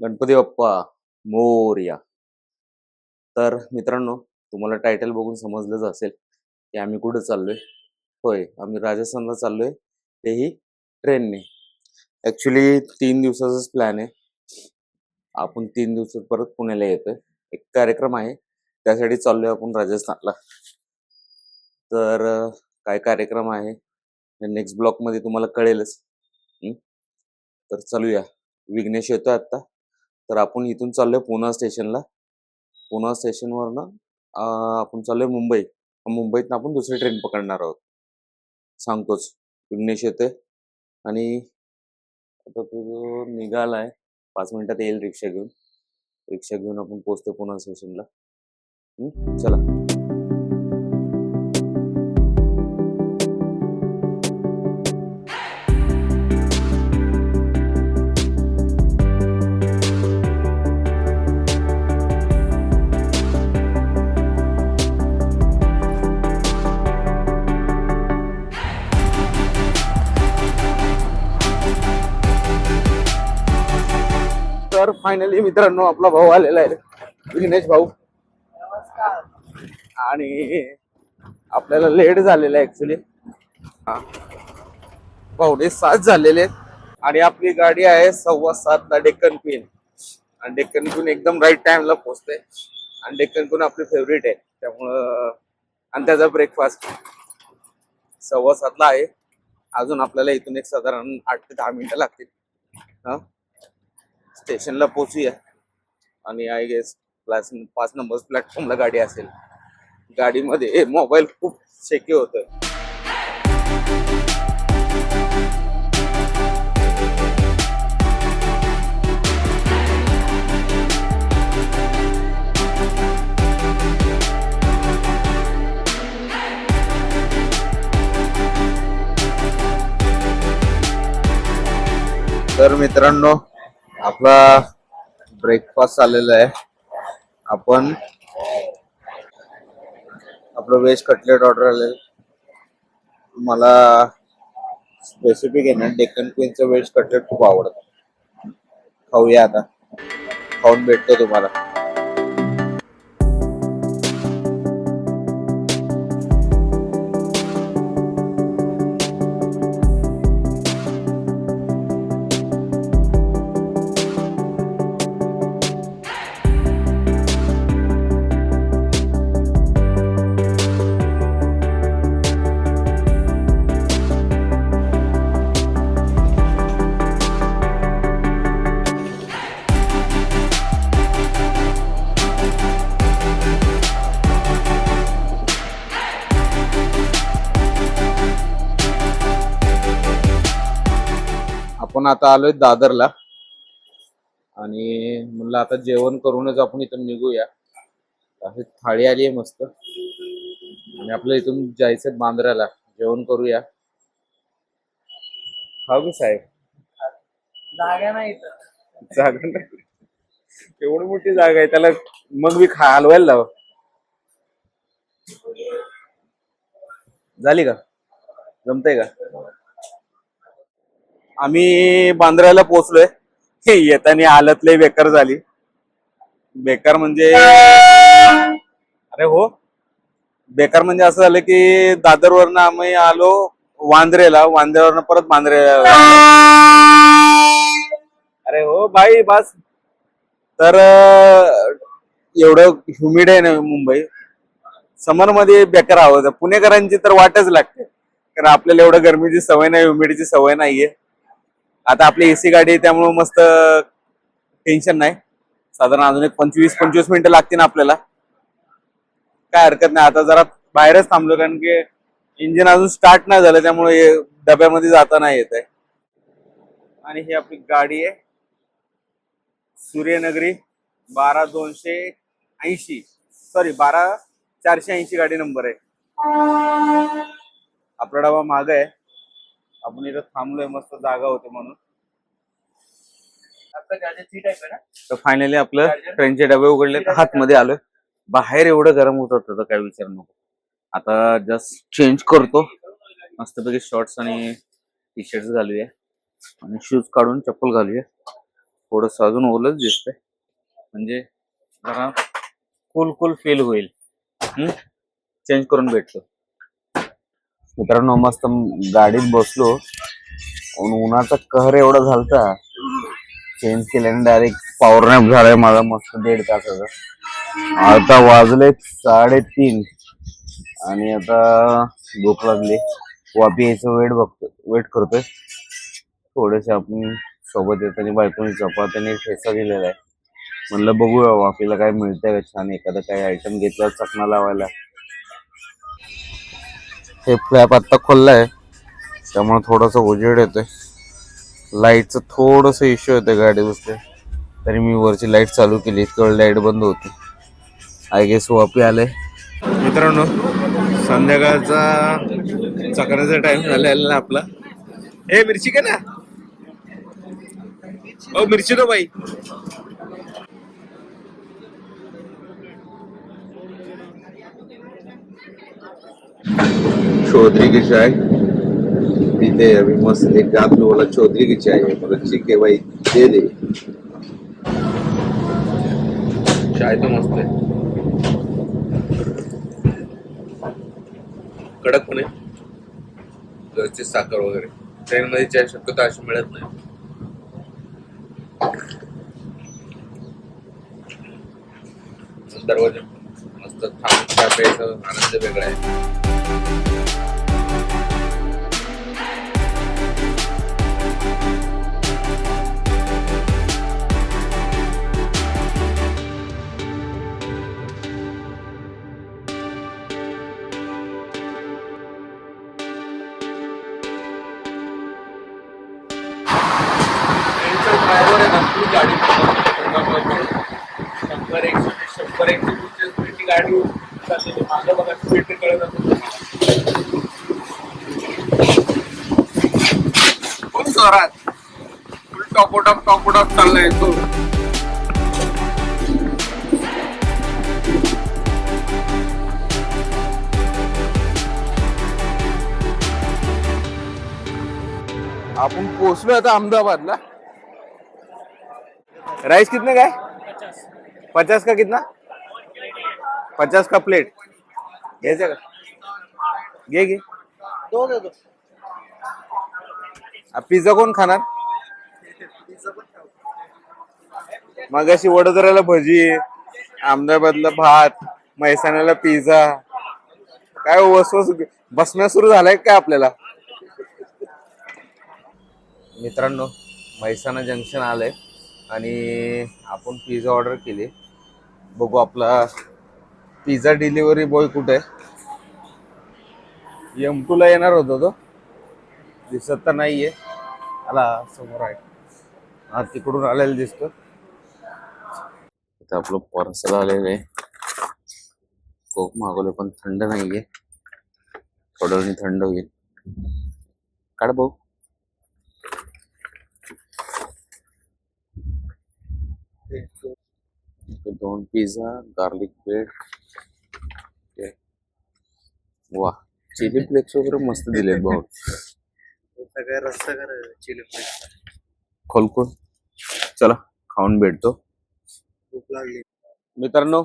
गणपती बाप्पा मोरया. तर मित्रांनो तुम्हाला टायटल बघून समजलंच असेल की आम्ही कुठं चाललोय. होय आम्ही राजस्थानला चाललोय. तेही ट्रेनने. ॲक्च्युली तीन दिवसाचाच प्लॅन आहे. आपण तीन दिवसात परत पुण्याला येतोय. एक कार्यक्रम आहे. त्यासाठी चाललोय आपण राजस्थानला. तर काय कार्यक्रम आहे नेक्स्ट ब्लॉकमध्ये तुम्हाला कळेलच. तर चालूया. विघ्नेश येतोय आता तर आपण इथून चाललोय पुणा स्टेशनला. पुणा स्टेशनवरनं आपण चाललोय मुंबई. मुंबईतनं आपण दुसरी ट्रेन पकडणार आहोत. सांगतोच. विघ्नेश येते आणि आता तो निघालाय पाच मिनिटात येईल रिक्षा घेऊन. रिक्षा घेऊन आपण पोचतो पुणा स्टेशनला. चला. फायनली मित्रांनो आपला भाऊ आलेला आहे. विघ्नेश भाऊ. आणि आपल्याला लेट झालेला आहे ऍक्च्युली पावणे सात झालेले आहेत. आणि आपली गाडी आहे सव्वा सातला डेक्कन क्वीन. आणि डेक्कन क्वीन एकदम राईट टाइमला पोहोचते आणि डेक्कन क्वीन आपली फेवरेट आहे. त्यामुळं आणि त्याचा ब्रेकफास्ट सव्वा सातला आहे. अजून आपल्याला इथून एक साधारण आठ ते दहा मिनिटं लागतील. हा. स्टेशनला पोहोचूया. आणि आय गेस प्लॅस पाच नंबर प्लॅटफॉर्मला गाडी असेल. गाडीमध्ये मोबाईल खूप शेके होत तर मित्रांनो आपला ब्रेकफास्ट आलेला आहे. आपण आपलं व्हेज कटलेट ऑर्डर आलेलं मला स्पेसिफिक आहे ना डेक्कन क्वीनचं व्हेज कटलेट खूप आवडतं. खाऊया आता. खाऊन भेटतो तुम्हाला. आपण आता आलोय दादरला. आणि म्हणलं आता जेवण करूनच आपण इथून निघूया. अशी थाळी आली आहे मस्त. आणि आपलं इथून जायचं बांद्र्याला जेवण करूया. खाऊ की साहेब? जागा नाही. जागा नाही. एवढी मोठी जागा आहे. त्याला मग मी खा हलवायला लाव. झाली का? जमतंय का? आम्ही बांद्र्याला पोहोचलोय. हे येताना हालत लय बेकार झाली. बेकार म्हणजे अरे हो. बेकार म्हणजे असं झालं की दादरवरनं आम्ही आलो वांद्रेला. वांद्र्यावरनं परत बांद्रेला अरे हो बाई बस. तर एवढं ह्युमिड आहे ना मुंबई. समरमध्ये बेकार आवाज पुणेकरांची तर वाटच लागते. कारण आपल्याला एवढं गरमीची सवय नाही ह्युमिडीची सवय नाहीये. आता आपली एसी गाडी आहे त्यामुळे मस्त टेन्शन नाही. साधारण अजून एक पंचवीस पंचवीस मिनिटं लागतील ना आपल्याला. काय हरकत नाही आता जरा बाहेरच थांबलो कारण की इंजिन अजून स्टार्ट नाही झालं त्यामुळे डब्यामध्ये जाता नाही येत आहे. आणि ही आपली गाडी आहे. सूर्यनगरी बारा दोनशे ऐंशी. सॉरी बारा चारशे ऐंशी गाडी नंबर आहे. आपला डबा माग आहे. आपण इथं थांबलोय मस्त जागा होते म्हणून आपलं गाडी सीट आहे का ना तर फायनली आपलं ट्रेनचे डबे उघडले तर हातमध्ये आलोय बाहेर एवढं गरम होत होतं तर काय विचार नको. आता जस्ट चेंज करतो. मस्तपैकी शॉर्ट्स आणि टी शर्ट घालूया. आणि शूज काढून चप्पल घालूया. थोडस अजून ओलच दिसतंय. म्हणजे जरा कूल कूल फील होईल. चेंज करून भेटतो. मित्रांनो मस्त गाडीत बसलो. उन्हाचा कहर एवढा झालता. चेंज केल्याने डायरेक्ट पॉवर नॅप झालाय माझा मस्त दीड तासाचा. आता वाजले साडेतीन. आणि आता भूक लागली. वापी यायचं वेट बघतो वेट करतोय. थोडेसे आपण सोबत येताना बायकोनी चपात्याने आणि ठेचा दिलेला आहे. म्हणलं बघूया वापीला काय मिळतंय का छान. एखादं काही आयटम घेतला चकना लावायला. हे फ्लॅप आता खोललाय. त्यामुळे थोडासा उजेड येतोय. लाईटचं थोडस इश्यू येतोय गाडी बसते तरी मी वरची लाइट चालू केली. इतकं लाइट बंद होती. आय गेस वापी आले मित्रांनो संध्याकाळचा चकण्याचा टाइम झालेला ना आपला. ए मिरची का ना ओ मिरची दो बाई चौधरी की चाय. पीते हैं अभी मस्त एक आदमी बोला चौधरी की चाय है भाई दे दे. चाय तो मस्त है कडक पण आहे. घरची साखर वगैरे. ट्रेन मध्ये चाय शक्यतो अशी मिळत नाही. दरवाजा मस्त थांबून चहा प्यायचं आनंद वेगळा आहे. ड्रायव्हर आहे ना तू गाडी शंभर एकशे शंभर एकशे वीसच्या स्पीडची गाडी चाललेली माझं बघा स्पीड कळत असेल कोण जोरात फुल टॉपोटॉप टॉपोटॉप चाललाय तो. आपण पोहोचलो आता अहमदाबादला. राइस कितने का है? पचास का कितना? पचास का प्लेट। घ्यायचं का घे घे दो दे दो। पिझ्झा कोण खाणार? मगाशी वडोदऱ्याला भजी अहमदाबादला भात मैसाण्याला पिझ्झा काय वसवस बसण्या सुरू झालाय काय आपल्याला? मित्रांनो मैसाना जंक्शन आलंय. आणि आपण पिझ्झा ऑर्डर केली. बघू आपला पिझ्झा डिलिव्हरी बॉय कुठे एम ला येणार होतो तो. दिसत तर नाहीये. आला समोर आहे. हा तिकडून आलेला दिसतो. इथं आपलं पार्सल आलेलं आहे. कोक मागवलं पण थंड नाहीये. आहे थोडं थंड होईल. काढ भाऊ. दोन पिझ्झा गार्लिक ब्रेड वा चिली फ्लेक्स वगैरे मस्त दिलेत भाऊ सगळं रस्ता कर चिली फ्लेक्स खोलकून चला खाऊन भेटतो लागली मित्रांनो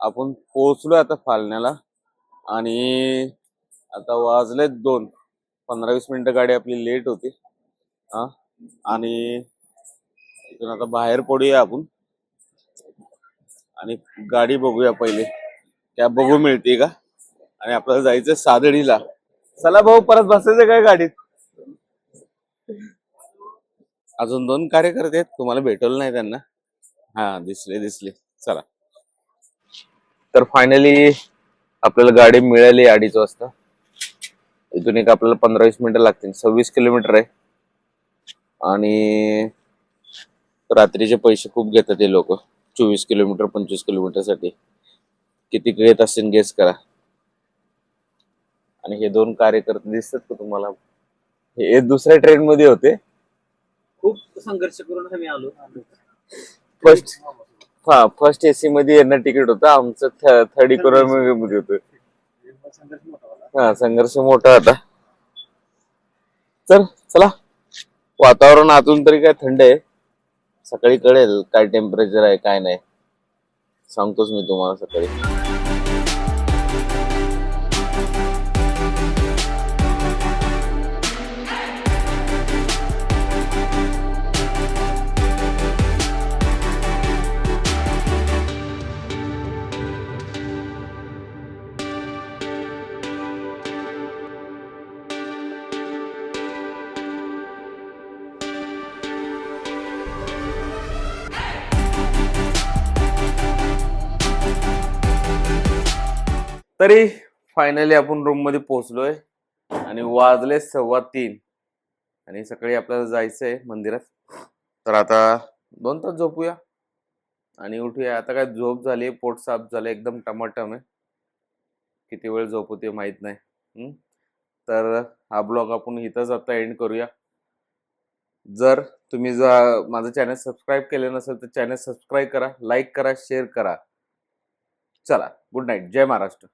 आपण पोहोचलो आता फालण्याला. आणि आता वाजले दोन. पंधरा वीस मिनिटं गाडी आपली लेट होती. हा? आणि इथून आता बाहेर पडूया आपण. आणि गाडी बघूया पहिले. कॅब बघू मिळते का? आणि आपल्याला जायचं सादडीला. चला भाऊ परत बसायचं काय गाडीत? अजून दोन कार्यकर्ते आहेत. तुम्हाला भेटवलं नाही त्यांना. हा दिसले दिसले. चला. तर फायनली आपल्याला गाडी मिळाली अडीच वाजता. इथून एक आपल्याला पंधरा वीस मिनिटं लागतील. सव्वीस किलोमीटर आहे. आणि रात्रीचे पैसे खूप घेतात ते लोक. चोवीस किलोमीटर पंचवीस किलोमीटरसाठी किती घेत असतील गेस करा. आणि हे दोन कार्यकर्ते दिसतात का तुम्हाला? हे दुसऱ्या ट्रेन मध्ये होते. खूप संघर्ष करून आम्ही आलो. फर्स्ट हा फर्स्ट एसी मध्ये यांना तिकीट होतं. आमचं थर्ड इकॉनॉमी मध्ये होतं. संघर्ष मोठा होता. हा संघर्ष मोठा होता. चल चला. वातावरण आतून तरी काय थंड आहे. सकाळी कळेल काय टेम्परेचर आहे काय नाही. सांगतोच मी तुम्हाला सकाळी. तरी फायनली आपण रूममध्ये पोहोचलोय. आणि वाजले सव्वा तीन. आणि सकाळी आपल्याला जायचंय मंदिरात. तर आता दोन तास झोपूया. आणि उठूया. आता काय झोप झाली पोट साफ झालं एकदम टमाटम आहे. किती वेळ झोप होते माहीत नाही. तर हा ब्लॉग आपण इथंच आता एंड करूया. जर तुम्ही जर माझं चॅनल सबस्क्राईब केलं नसेल तर चॅनल सबस्क्राईब करा लाईक करा शेअर करा. चला गुड नाईट जय महाराष्ट्र.